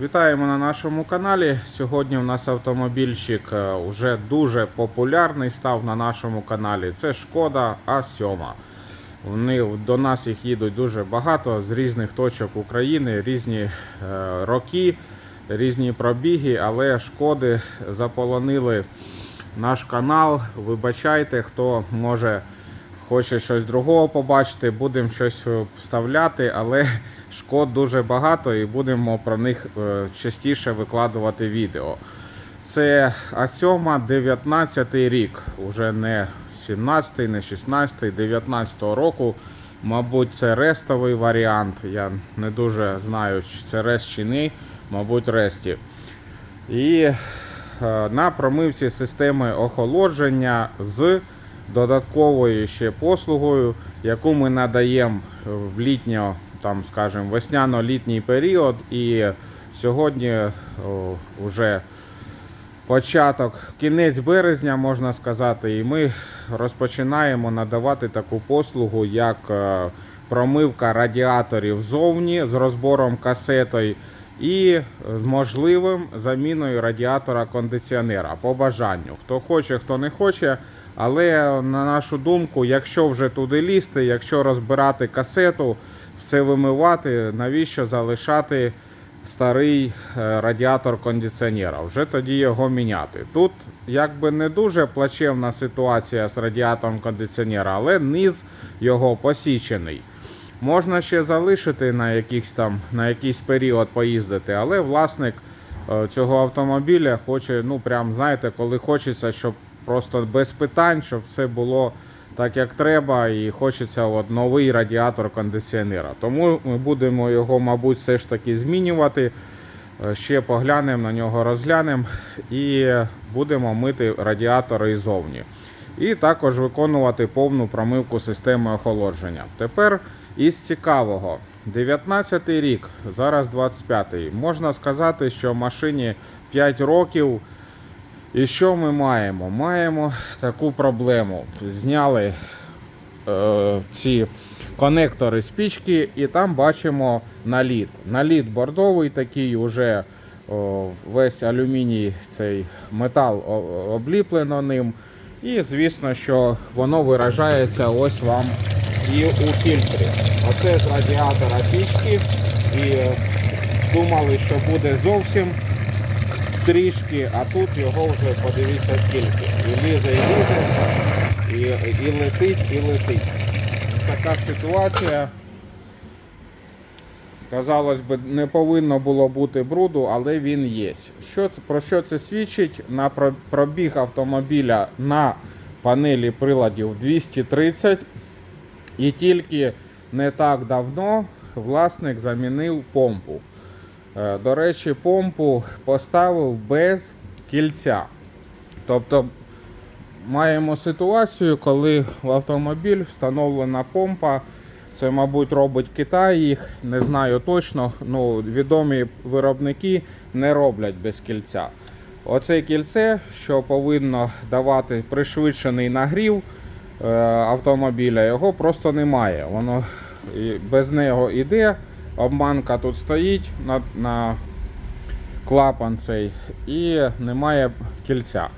Вітаємо на нашому каналі. Сьогодні у нас автомобільчик е, вже дуже популярний став на нашому каналі. Це Шкода А7. Вони до нас їх їдуть дуже багато з різних точок України, різні е, роки, різні пробіги, але шкоди заполонили наш канал. Вибачайте, хто може хоче щось другого побачити, будемо щось е, вставляти, але шкод дуже багато і будемо про них е, частіше викладувати відео. Це А7 19 рік, уже не 17, не 16, 19 року. Мабуть, це рестовий варіант. Я не дуже знаю, чи це рест чи ні. Мабуть, ресті. І е, на промивці системи охолодження з додатковою ще послугою, яку ми надаємо в літньо, там, скажімо, весняно-літній період. І сьогодні вже початок, кінець березня, можна сказати, і ми розпочинаємо надавати таку послугу, як е, промивка радіаторів зовні з розбором касетою і з можливим заміною радіатора кондиціонера по бажанню. Хто хоче, хто не хоче. Але на нашу думку, якщо вже туди лізти, якщо розбирати касету, все вимивати, навіщо залишати старий е, радіатор кондиціонера? Вже тоді його міняти. Тут якби не дуже плачевна ситуація з радіатором кондиціонера, але низ його посічений. Можна ще залишити на якийсь там на якийсь період поїздити, але власник е, цього автомобіля хоче, ну прям знаєте, коли хочеться, щоб просто без питань, щоб все було так, як треба, і хочеться от новий радіатор кондиціонера. Тому ми будемо його, мабуть, все ж таки змінювати. Е, Ще поглянемо на нього, розглянемо і будемо мити радіатори іззовні. І також виконувати повну промивку системи охолодження. Тепер із цікавого, 19 рік, зараз 25-й. Можна сказати, що машині 5 років. І що ми маємо? Маємо таку проблему. Зняли е, ці конектори спічки, і там бачимо наліт. Наліт бордовий такий, уже о, весь алюміній, цей метал обліплено ним. І звісно, що воно виражається ось вам і у фільтрі. Оце з радіатора пічки. І е, думали, що буде зовсім трішки, а тут його вже подивіться скільки. І лізе, і лізе, і, і летить, і летить. Така ситуація. Казалось би, не повинно було бути бруду, але він є. Що про що це свідчить? На пробіг автомобіля на панелі приладів 230. І тільки не так давно власник замінив помпу. Е, До речі, помпу поставив без кільця. Тобто маємо ситуацію, коли в автомобіль встановлена помпа. Це, мабуть, робить Китай їх, не знаю точно. Ну, відомі виробники не роблять без кільця. Оце кільце, що повинно давати пришвидшений нагрів е, автомобіля, його просто немає. Воно без нього йде. Обманка тут стоїть на, на клапан цей і немає кільця.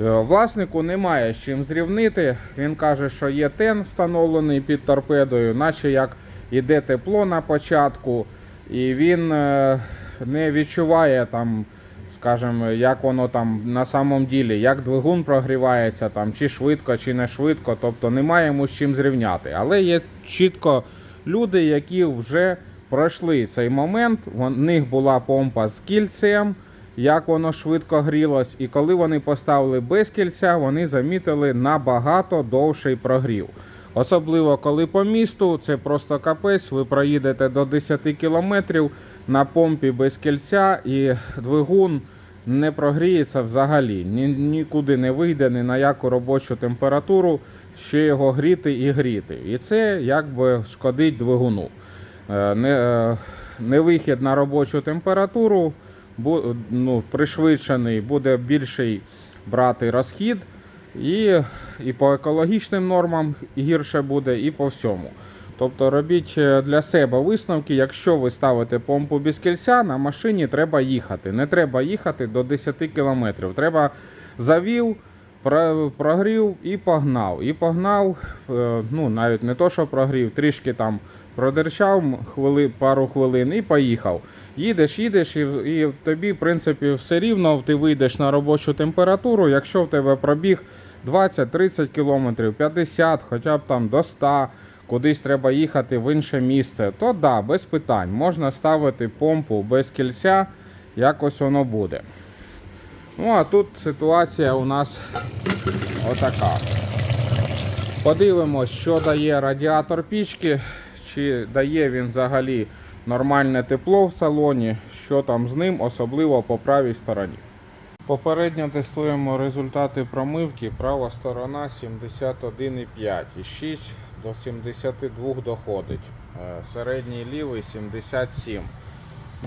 Е, Власнику немає з чим зрівнити. Він каже, що є тен встановлений під торпедою, наче як іде тепло на початку, і він е, не відчуває там, скажімо, як воно там на самом ділі, як двигун прогрівається, там, чи швидко, чи не швидко. Тобто немає йому з чим зрівняти. Але є чітко люди, які вже пройшли цей момент. У них була помпа з кільцем як воно швидко грілось, і коли вони поставили без кільця, вони замітили набагато довший прогрів. Особливо коли по місту, це просто капець, ви проїдете до 10 кілометрів на помпі без кільця, і двигун не прогріється взагалі. Ні, нікуди не вийде, ні на яку робочу температуру, ще його гріти і гріти. І це якби шкодить двигуну. Е, Не, е, на робочу температуру ну, пришвидшений, буде більший брати розхід, і, і по екологічним нормам гірше буде, і по всьому. Тобто робіть е, для себе висновки, якщо ви ставите помпу без кільця, на машині треба їхати. Не треба їхати до 10 км. Треба завів, прогрів і погнав. І погнав, ну навіть не то, що прогрів, трішки там продерчав хвили, пару хвилин і поїхав. Їдеш, їдеш, і, і тобі, в принципі, все рівно ти вийдеш на робочу температуру, якщо в тебе пробіг 20-30 км, 50, хоча б там до 100 кудись треба їхати в інше місце, то да, без питань. Можна ставити помпу без кільця, якось воно буде. Ну а тут ситуація у нас отака. Подивимось, що дає радіатор пічки, чи дає він взагалі нормальне тепло в салоні, що там з ним, особливо по правій стороні. Попередньо тестуємо результати промивки. Права сторона 71,5 і 6 до 72 доходить. Е, Середній лівий 77.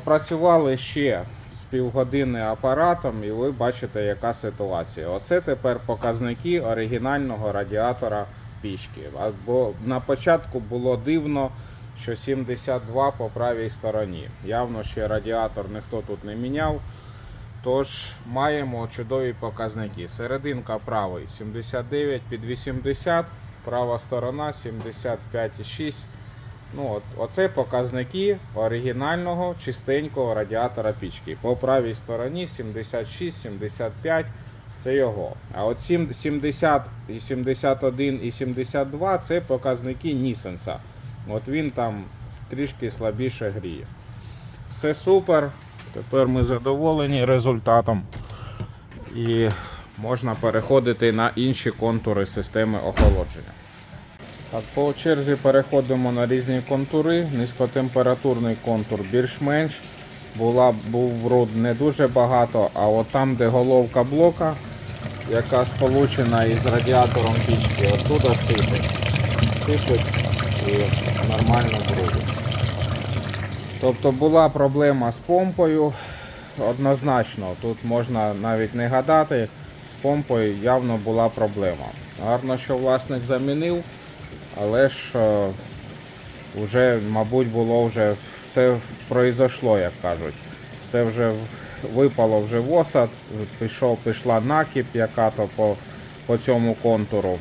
Працювали ще з півгодини апаратом, і ви бачите, яка ситуація. Оце тепер показники оригінального радіатора пічки. А- Бо на початку було дивно, що 72 по правій стороні. Явно ще радіатор ніхто тут не міняв. Тож маємо чудові показники. Серединка правий 79 під 80, права сторона 75,6. Ну, от, оце показники оригінального чистенького радіатора пічки. По правій стороні 76, 75 це його. А от 70, і 71 і 72 це показники Нісенса. От він там трішки слабіше гріє. Все супер. Тепер ми задоволені результатом. І можна переходити на інші контури системи охолодження. Так, по черзі переходимо на різні контури. Низькотемпературний контур більш-менш. Була, був руд не дуже багато, а от там, де головка блока, яка сполучена із радіатором пічки, оттуда сипить. Сипить і нормально брудить. Тобто була проблема з помпою. Однозначно, тут можна навіть не гадати, з помпою явно була проблема. Гарно, що власник замінив, але ж е, вже, мабуть, було вже все произошло, як кажуть. Все вже випало вже в осад, пішов, пішла накіп, яка то по, по цьому контуру.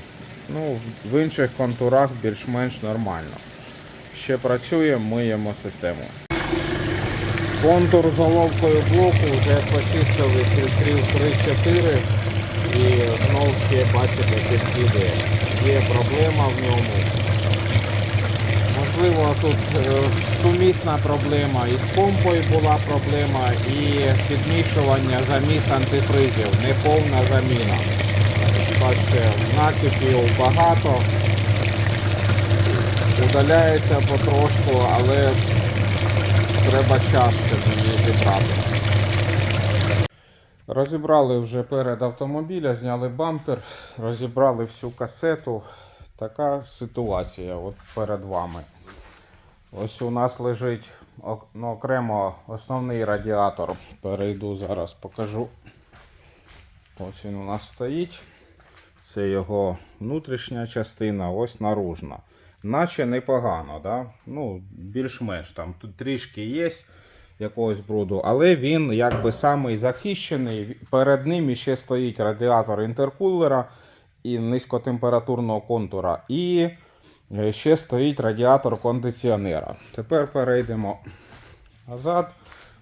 Ну, в інших контурах більш-менш нормально. Ще працює, миємо систему. Контур з головкою блоку вже почистили фільтрів 3-4 і знову ще бачите підкидує. Є проблема в ньому. Можливо, тут е, сумісна проблема і з помпою була проблема, і підмішування заміс антифризів, неповна заміна. Бачите, накипів багато, удаляється потрошку, але треба час, щоб її зібрати. Розібрали вже перед автомобіля, зняли бампер, розібрали всю касету. Така ситуація от перед вами. Ось у нас лежить ну, окремо основний радіатор. Перейду зараз, покажу. Ось він у нас стоїть. Це його внутрішня частина, ось наружна. Наче непогано, да? ну, більш-менш там тут трішки є якогось бруду, але він якби самий захищений. Перед ним ще стоїть радіатор інтеркулера і низькотемпературного контура. І ще стоїть радіатор кондиціонера. Тепер перейдемо назад.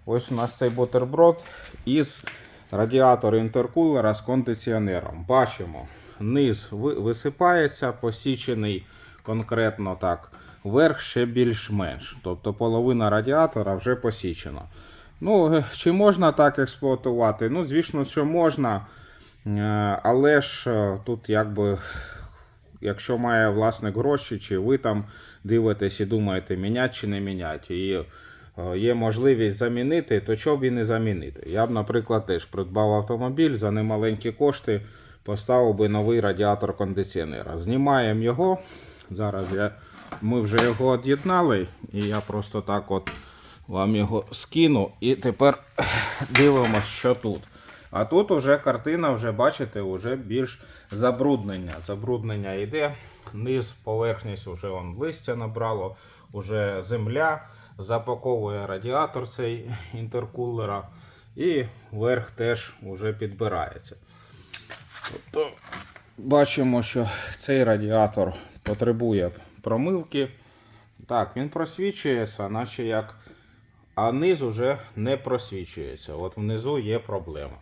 Ось у нас цей бутерброд із радіатора інтеркулера з кондиціонером. Бачимо, низ висипається, посічений конкретно так. Верх ще більш-менш. Тобто половина радіатора вже посічена. Ну, е, чи можна так експлуатувати? Ну, звісно, що можна. Е, Але ж е, тут якби. Якщо має власник гроші, чи ви там дивитесь і думаєте, міняти чи не міняти, і е, є можливість замінити, то чого б і не замінити. Я б, наприклад, теж придбав автомобіль за немаленькі кошти, поставив би новий радіатор кондиціонера. Знімаємо його. Зараз я, ми вже його від'єднали, і я просто так от вам його скину. І тепер дивимося, що тут. А тут уже картина, вже бачите, вже більш забруднення. Забруднення йде. низ, поверхність вже он листя набрало, вже земля запаковує радіатор цей інтеркулера. І верх теж вже підбирається. Тобто бачимо, що цей радіатор потребує промивки. Так, він просвічується, наче як. А низ уже не просвічується. От внизу є проблема.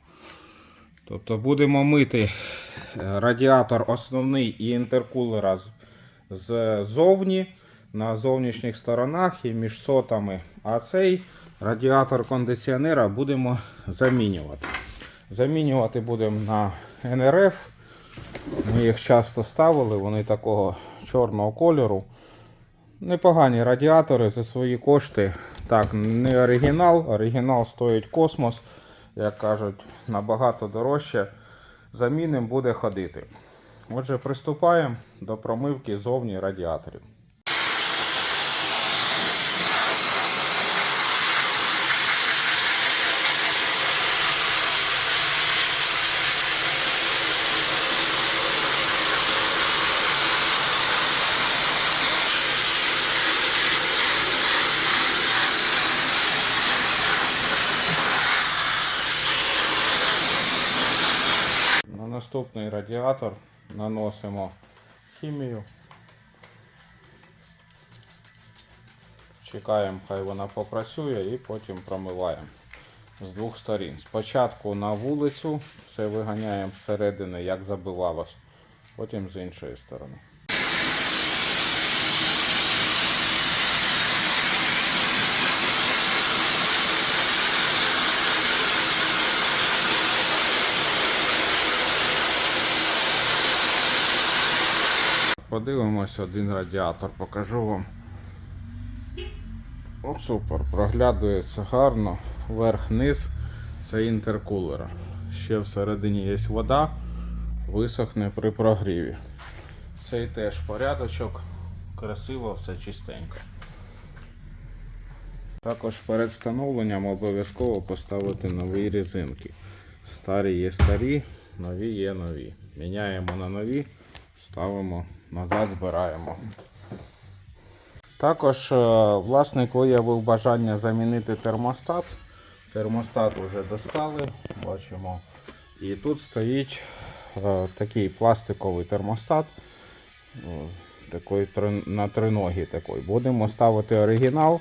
Тобто будемо мити е, радіатор основний і інтеркулера ззовні на зовнішніх сторонах і між сотами. А цей радіатор кондиціонера будемо замінювати. Замінювати будемо на НРФ. Ми їх часто ставили, вони такого чорного кольору. Непогані радіатори за свої кошти. Так, не оригінал. Оригінал стоїть космос, як кажуть, набагато дорожче. Заміним буде ходити. Отже, приступаємо до промивки зовні радіаторів. На наступний наносимо хімію. Чекаємо, хай вона попрацює і потім промиваємо з двох сторін. Спочатку на вулицю, все виганяємо всередини, як забивалось, потім з іншої сторони. Подивимось один радіатор, покажу вам. О, супер, проглядується гарно. Верх-низ це інтеркулера. Ще всередині є вода, висохне при прогріві. Цей теж порядочок, красиво, все чистенько. Також перед встановленням обов'язково поставити нові резинки. Старі є старі, нові є нові. Міняємо на нові, ставимо назад, збираємо. Також е, власник виявив бажання замінити термостат. Термостат вже достали, бачимо. І тут стоїть е, такий пластиковий термостат. е, Такий на триногі такий. Будемо ставити оригінал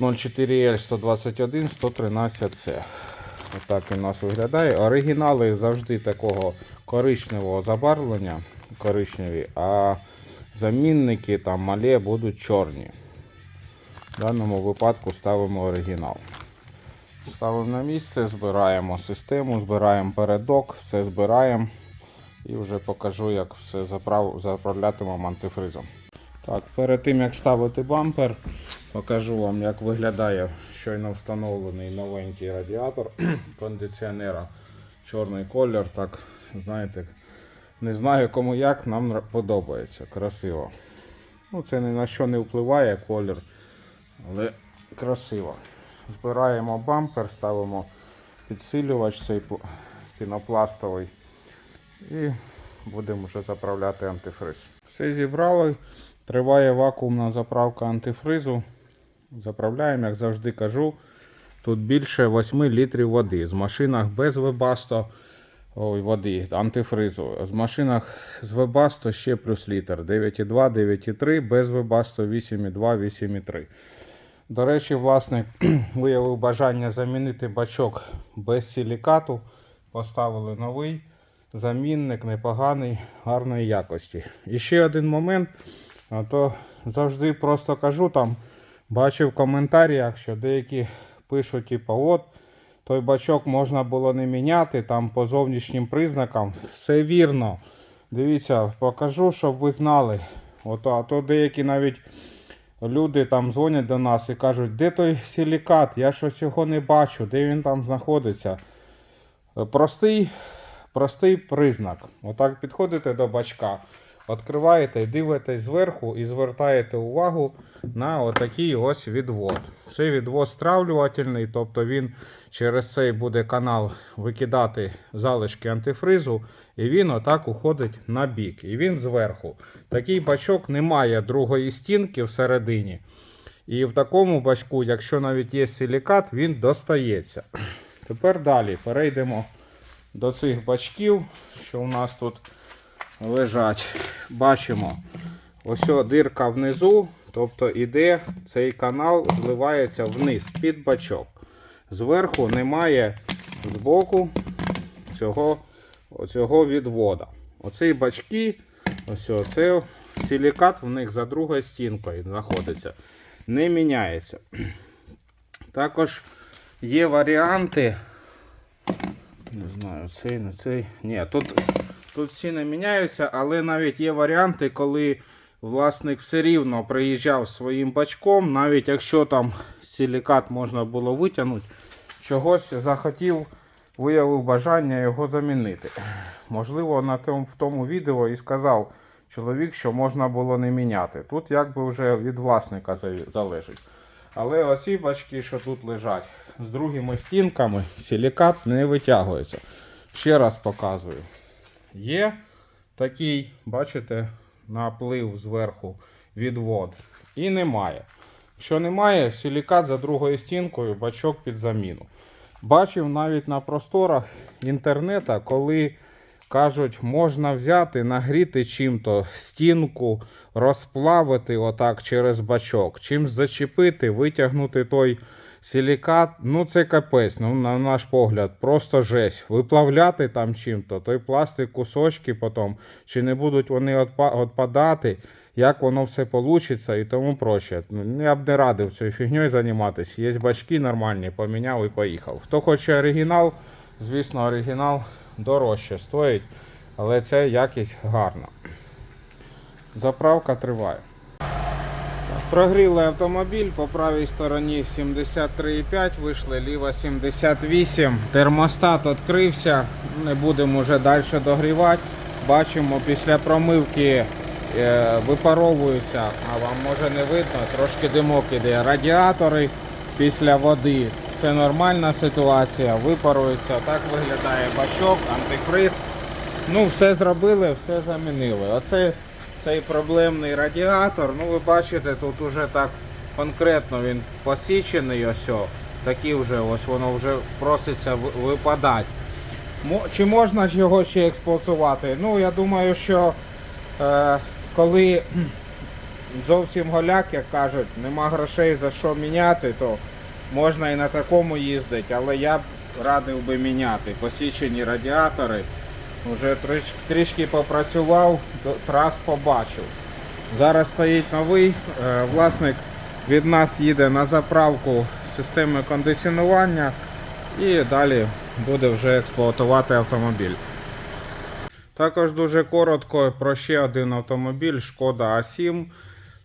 04L 121 113 c Отак він у нас виглядає. Оригінали завжди такого коричневого забарвлення, коричневі, а замінники там малі будуть чорні. В даному випадку ставимо оригінал. Ставимо на місце, збираємо систему, збираємо передок, все збираємо і вже покажу, як все заправ... заправлятимемо антифризом. Так, перед тим як ставити бампер, покажу вам, як виглядає щойно встановлений новенький радіатор кондиціонера. Чорний колір, так, знаєте, не знаю кому як, нам подобається. Красиво. Ну, це ні на що не впливає колір, але красиво. Збираємо бампер, ставимо підсилювач цей пінопластовий і будемо вже заправляти антифриз. Все зібрали. Триває вакуумна заправка антифризу. Заправляємо, як завжди кажу. Тут більше 8 літрів води. З машинах без вебасто ой, води, антифризу. З машинах з вебасто ще плюс літр. 9,2, 9,3, без вебасто 8,2, 8,3. До речі, власник виявив бажання замінити бачок без силікату. Поставили новий замінник, непоганий, гарної якості. І ще один момент. А то завжди просто кажу там, бачив в коментарях, що деякі пишуть, типу, от той бачок можна було не міняти там по зовнішнім признакам. Все вірно. Дивіться, покажу, щоб ви знали. От, а то деякі навіть люди там дзвонять до нас і кажуть, де той силікат? Я щось його не бачу, де він там знаходиться. Простий, простий признак. Отак підходите до бачка. відкриваєте дивитесь зверху і звертаєте увагу на отакий ось відвод. Цей відвод стравлювательний, тобто він через цей буде канал викидати залишки антифризу, і він отак уходить на бік. І він зверху. Такий бачок не має другої стінки всередині. І в такому бачку, якщо навіть є силікат, він достається. Тепер далі перейдемо до цих бачків, що у нас тут лежать. Бачимо, ось дирка внизу, тобто іде цей канал, зливається вниз під бачок. Зверху немає збоку цього, цього відвода. Оці бачки, ось це силікат в них за другою стінкою знаходиться. Не міняється. Також є варіанти. Не знаю, цей, не цей. Ні, тут, тут всі не міняються, але навіть є варіанти, коли власник все рівно приїжджав своїм бачком, навіть якщо там силікат можна було витягнути, чогось захотів, виявив бажання його замінити. Можливо, на тому, в тому відео і сказав чоловік, що можна було не міняти. Тут якби вже від власника залежить. Але оці бачки, що тут лежать, з другими стінками, силікат не витягується. Ще раз показую. Є такий, бачите, наплив зверху відвод. І немає. Якщо немає, силікат за другою стінкою, бачок під заміну. Бачив навіть на просторах інтернету, коли кажуть, можна взяти, нагріти чим-то стінку, розплавити отак через бачок, чимсь зачепити, витягнути той силікат. Ну це капець, ну, на наш погляд, просто жесть. Виплавляти там чим-то, той пластик, кусочки потім, чи не будуть вони отпадати, як воно все вийде і тому проще. Ну, Я б не радив цією фігньою займатися. Є бачки нормальні, поміняв і поїхав. Хто хоче оригінал, звісно, оригінал дорожче стоїть, але це якість гарна. Заправка триває. Прогріли автомобіль по правій стороні 73,5, вийшли ліва 78. Термостат відкрився, не будемо вже далі догрівати. Бачимо, після промивки е, випаровуються, а вам може не видно, трошки димок іде. Радіатори після води. Це нормальна ситуація, випарується. Так виглядає бачок, антифриз. Ну, все зробили, все замінили. Оце цей проблемний радіатор. Ну, ви бачите, тут уже так конкретно він посічений. Ось о. Такі вже ось воно вже проситься ви- випадати. Чи можна ж його ще експлуатувати? Ну, я думаю, що е, коли зовсім голяк, як кажуть, нема грошей за що міняти, то можна і на такому їздити, але я б радив би міняти посічені радіатори. Уже триш- трішки попрацював, трас побачив. Зараз стоїть новий. е, Власник від нас їде на заправку системи кондиціонування і далі буде вже експлуатувати автомобіль. Також дуже коротко про ще один автомобіль Шкода А7.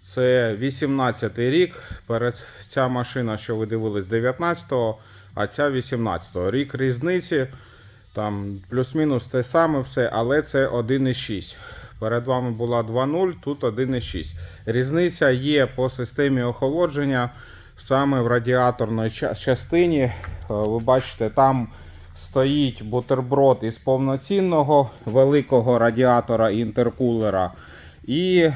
Це 18 й рік. Перед ця машина, що ви дивились, 19-го, а ця 18-го. Рік різниці. Там плюс-мінус те саме все, але це 1,6. Перед вами була 2.0, тут 1,6. Різниця є по системі охолодження саме в радіаторній частині. Е, Ви бачите, там стоїть бутерброд із повноцінного великого радіатора інтеркулера. І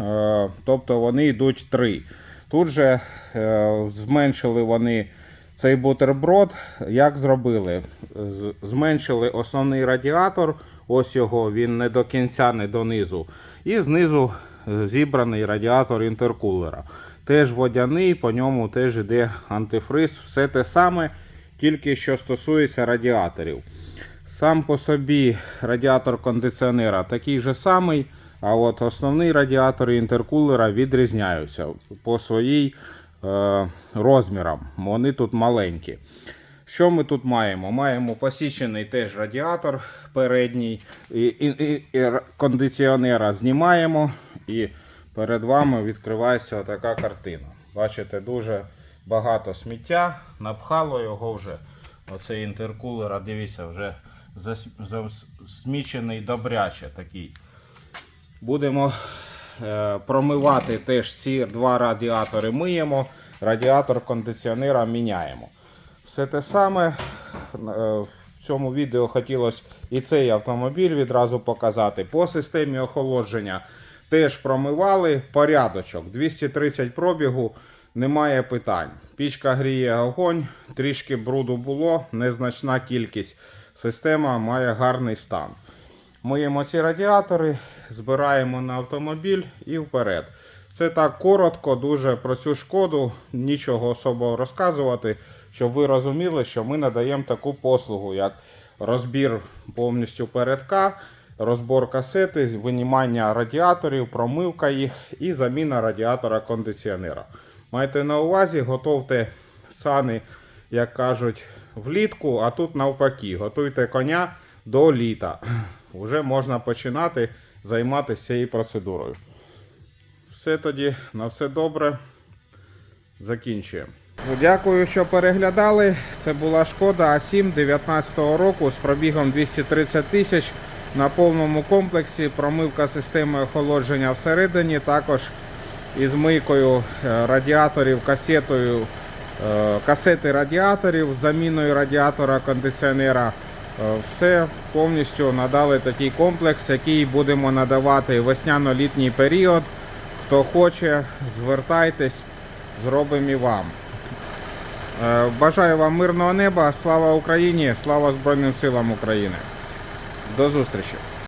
е, тобто вони йдуть три. Тут же е, зменшили вони цей бутерброд. Як зробили? Зменшили основний радіатор. Ось його, він не до кінця, не донизу. І знизу е, зібраний радіатор інтеркулера. Теж водяний, по ньому теж йде антифриз. Все те саме, тільки що стосується радіаторів. Сам по собі радіатор кондиціонера такий же самий, а от основний радіатор інтеркулера відрізняються по своїй е, розмірам. Вони тут маленькі. Що ми тут маємо? Маємо посічений теж радіатор передній і, і, і, і кондиціонера знімаємо і перед вами відкривається така картина. Бачите, дуже багато сміття, напхало його вже. Оцей інтеркулер, дивіться, вже засмічений добряче такий. Будемо е, промивати теж ці два радіатори. Миємо, радіатор кондиціонера міняємо. Все те саме. е, В цьому відео хотілося і цей автомобіль відразу показати. По системі охолодження теж промивали порядочок. 230 пробігу, немає питань. Пічка гріє огонь, трішки бруду було, незначна кількість. Система має гарний стан. Миємо ці радіатори, збираємо на автомобіль і вперед. Це так коротко, дуже про цю шкоду, нічого особого розказувати, щоб ви розуміли, що ми надаємо таку послугу, як розбір повністю передка, розбор касети, винімання радіаторів, промивка їх і заміна радіатора кондиціонера. Майте на увазі, готовте сани, як кажуть, влітку, а тут навпаки, готуйте коня до літа. Вже можна починати займатися цією процедурою. Все тоді, на все добре. Закінчуємо. Дякую, що переглядали. Це була шкода А7 19 року з пробігом 230 тисяч на повному комплексі. Промивка системи охолодження всередині, також із мийкою е, радіаторів, касетою, е, касети радіаторів, заміною радіатора кондиціонера. Е, Все повністю надали такий комплекс, який будемо надавати весняно-літній період. Хто хоче, звертайтесь, зробимо і вам. Е, Бажаю вам мирного неба, слава Україні, слава Збройним силам України. До зустрічі!